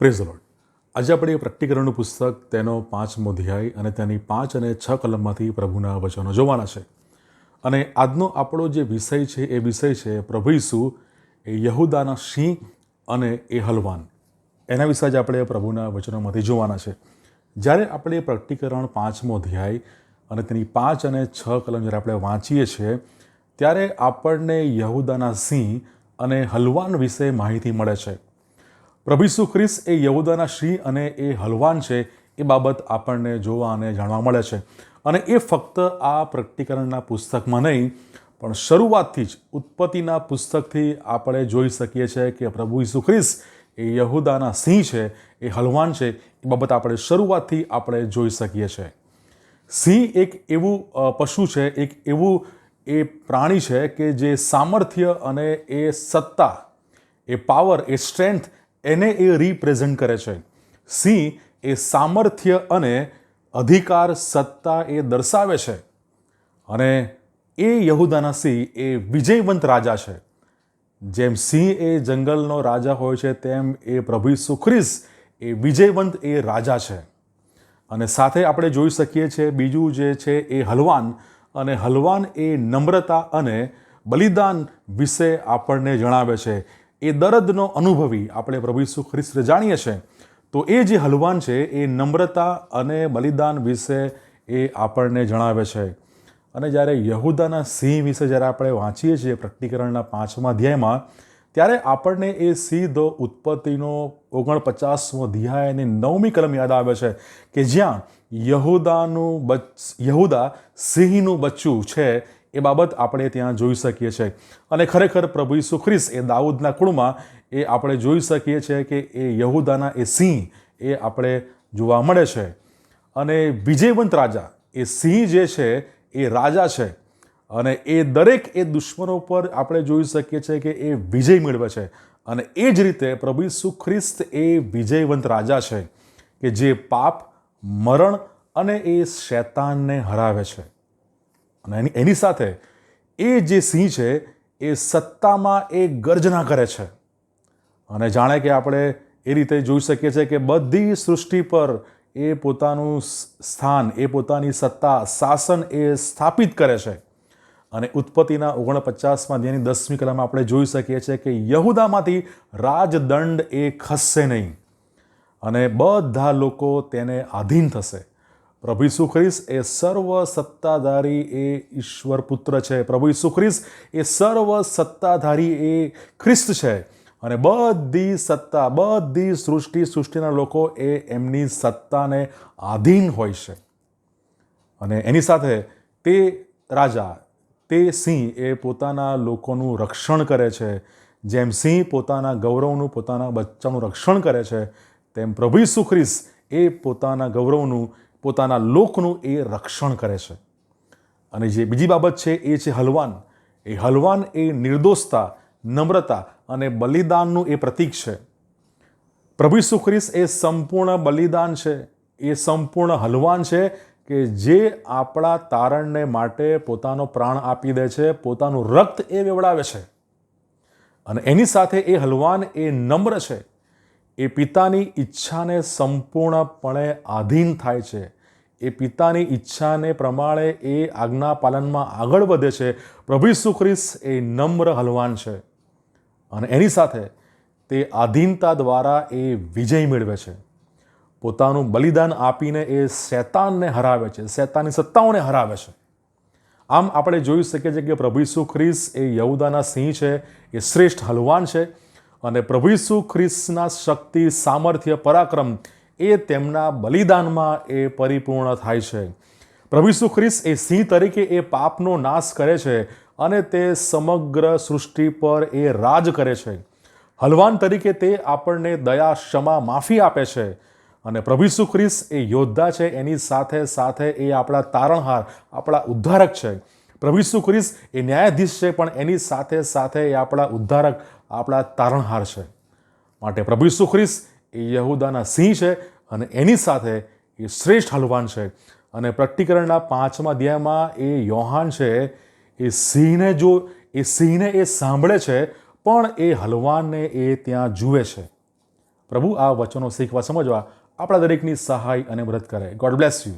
Praise load આજે આપણે એ પ્રકટીકરણનું પુસ્તક, તેનો પાંચમો મોધ્યાય અને તેની પાંચ અને છ કલમમાંથી પ્રભુના વચનો જોવાના છે. અને આજનો આપણો જે વિષય છે, એ વિષય છે પ્રભુ ઈસુ, એ યહુદાના સિંહ અને એ હલવાન. એના વિશે જ આપણે પ્રભુના વચનોમાંથી જોવાના છે. જ્યારે આપણે પ્રકટીકરણ પાંચમો અધ્યાય અને તેની પાંચ અને છ કલમ જ્યારે આપણે વાંચીએ છીએ, ત્યારે આપણને યહુદાના સિંહ અને હલવાન વિશે માહિતી મળે છે. પ્રભુ ઈસુ ખ્રિસ્ત એ યહુદાના સિંહ અને એ હલવાન છે, એ બાબત આપણને જોવા અને જાણવા મળે છે. અને એ ફક્ત આ પ્રકટીકરણના પુસ્તકમાં નહીં, પણ શરૂઆતથી જ ઉત્પત્તિના પુસ્તકથી આપણે જોઈ શકીએ છીએ કે પ્રભુ ઈસુ ખ્રિસ્ત એ યહુદાના સિંહ છે, એ હલવાન છે, એ બાબત આપણે શરૂઆતથી આપણે જોઈ શકીએ છીએ. સિંહ એક એવું પશુ છે, એક એવું એ પ્રાણી છે કે જે સામર્થ્ય અને એ સત્તા, એ પાવર, એ સ્ટ્રેન્થ એને એ રિપ્રેઝન્ટ કરે છે. સિંહ એ સામર્થ્ય અને અધિકાર સત્તા એ દર્શાવે છે. અને એ યહુદાના સિંહ એ વિજયવંત રાજા છે. જેમ સિંહ એ જંગલનો રાજા હોય છે, તેમ એ પ્રભુ સુખ્રિસ એ વિજયવંત એ રાજા છે. અને સાથે આપણે જોઈ શકીએ છીએ બીજું જે છે એ હલવાન. અને હલવાન એ નમ્રતા અને બલિદાન વિશે આપણને જણાવે છે. એ દર્દનો અનુભવી આપણે પ્રભુ ઈસુ ખ્રિસ્ત જાણીએ છીએ, તો એ જે હલવાન છે, એ નમ્રતા અને બલિદાન વિશે એ આપણને જણાવે છે. અને જ્યારે યહુદાના સિંહ વિશે જ્યારે આપણે વાંચીએ છીએ પ્રકટીકરણના પાંચમા અધ્યાયમાં, ત્યારે આપણને એ સીધો ઉત્પત્તિનો ઓગણપચાસમો અધ્યાય અને નવમી કલમ યાદ આવે છે કે જ્યાં યહુદાનું બચ, યહુદા સિંહનું બચ્ચું છે એ બાબત આપણે ત્યાં જોઈ શકીએ છીએ. અને ખરેખર પ્રભુ ઈસુ ખ્રિસ્ત એ દાઉદના કુળમાં એ આપણે જોઈ શકીએ છીએ કે એ યહુદાના એ સિંહ એ આપણે જોવા મળે છે. અને વિજયવંત રાજા એ સિંહ જે છે એ રાજા છે. અને એ દરેક એ દુશ્મનો પર આપણે જોઈ શકીએ છીએ કે એ વિજય મેળવે છે. અને એ જ રીતે પ્રભુ ઈસુ ખ્રિસ્ત એ વિજયવંત રાજા છે કે જે પાપ, મરણ અને એ શૈતાનને હરાવે છે. અને એની એની સાથે એ જે સિંહ છે, એ સત્તામાં એ ગર્જના કરે છે. અને જાણે કે આપણે એ રીતે જોઈ શકીએ છીએ કે બધી સૃષ્ટિ પર એ પોતાનું સ્થાન, એ પોતાની સત્તા, શાસન એ સ્થાપિત કરે છે. અને ઉત્પત્તિના ઓગણપચાસમાં જેની દસમી કલમમાં આપણે જોઈ શકીએ છીએ કે યહુદામાંથી રાજદંડ એ ખસશે નહીં. અને બધા લોકો તેને આધીન થશે. પ્રભુ ઈસુ ખ્રિસ્ત એ સર્વ સત્તાધારી એ ઈશ્વર પુત્ર છે. પ્રભુ ઈસુ ખ્રિસ્ત એ સર્વ સત્તાધારી એ ખ્રિસ્ત છે. અને બધી સત્તા, બધી સૃષ્ટિ, સૃષ્ટિના લોકો એ એમની સત્તાને આધીન હોય છે. અને એની સાથે તે રાજા, તે સિંહ એ પોતાના લોકોનું રક્ષણ કરે છે. જેમ સિંહ પોતાના ગૌરવનું, પોતાના બચ્ચાનું રક્ષણ કરે છે, તેમ પ્રભુ ઈસુ ખ્રિસ્ત એ પોતાના ગૌરવનું પોતાના લોકનું એ રક્ષણ કરે છે. અને જે બીજી બાબત છે, એ છે હલવાન. એ હલવાન એ નિર્દોષતા, નમ્રતા અને બલિદાનનું એ પ્રતીક છે. પ્રભુ ઈસુ ખ્રિસ્ત એ સંપૂર્ણ બલિદાન છે. એ સંપૂર્ણ હલવાન છે કે જે આપણા તારણને માટે પોતાનો પ્રાણ આપી દે છે, પોતાનું રક્ત એ વેવડાવે છે. અને એની સાથે એ હલવાન એ નમ્ર છે. એ પિતાની ઈચ્છાને સંપૂર્ણપણે આધીન થાય છે. એ પિતાની ઈચ્છાને પ્રમાણે એ આજ્ઞા પાલનમાં આગળ વધે છે. પ્રભુ ઈસુ એ નમ્ર હલવાન છે અને એની સાથે તે આધીનતા દ્વારા એ વિજય મેળવે છે. પોતાનું બલિદાન આપીને એ શૈતાનને હરાવે છે શૈતાની સત્તાઓને હરાવે છે. આમ આપણે જોઈ શકીએ છીએ કે પ્રભુ ખ્રિસ્ત એ યહુદાના સિંહ છે, એ શ્રેષ્ઠ હલવાન છે. અને પ્રભુ ઈસુ ખ્રિસ્તના શક્તિ, સામર્થ્ય, પરાક્રમ એ તેમના બલિદાનમાં એ પરિપૂર્ણ થાય છે. પ્રભુ ઈસુ ખ્રિસ્ત એ સિંહ તરીકે એ પાપનો નાશ કરે છે અને તે સમગ્ર સૃષ્ટિ પર એ રાજ કરે છે. હલવાન તરીકે તે આપણને દયા, ક્ષમા, માફી આપે છે અને પ્રભુ ઈસુ ખ્રિસ્ત એ યોદ્ધા છે. એની સાથે સાથે એ આપણા તારણહાર, આપણા ઉદ્ધારક છે. પ્રભુ ઈસુ ખ્રિસ્ત એ ન્યાયાધીશ છે, પણ એની સાથે સાથે એ આપણા ઉદ્ધારક, આપણા તારણહાર છે. માટે પ્રભુ ઈસુ ખ્રિસ્ત એ યહુદાના સિંહ છે અને એની સાથે એ શ્રેષ્ઠ હલવાન છે. અને પ્રકટીકરણના પાંચમા અધ્યાયમાં એ યોહાન છે, એ સિંહને જો, એ સિંહને એ સાંભળે છે, પણ એ હલવાનને એ ત્યાં જુએ છે. પ્રભુ આ વચનો શીખવા સમજવા આપણા દરેકની સહાય અને મદદ કરે. God bless you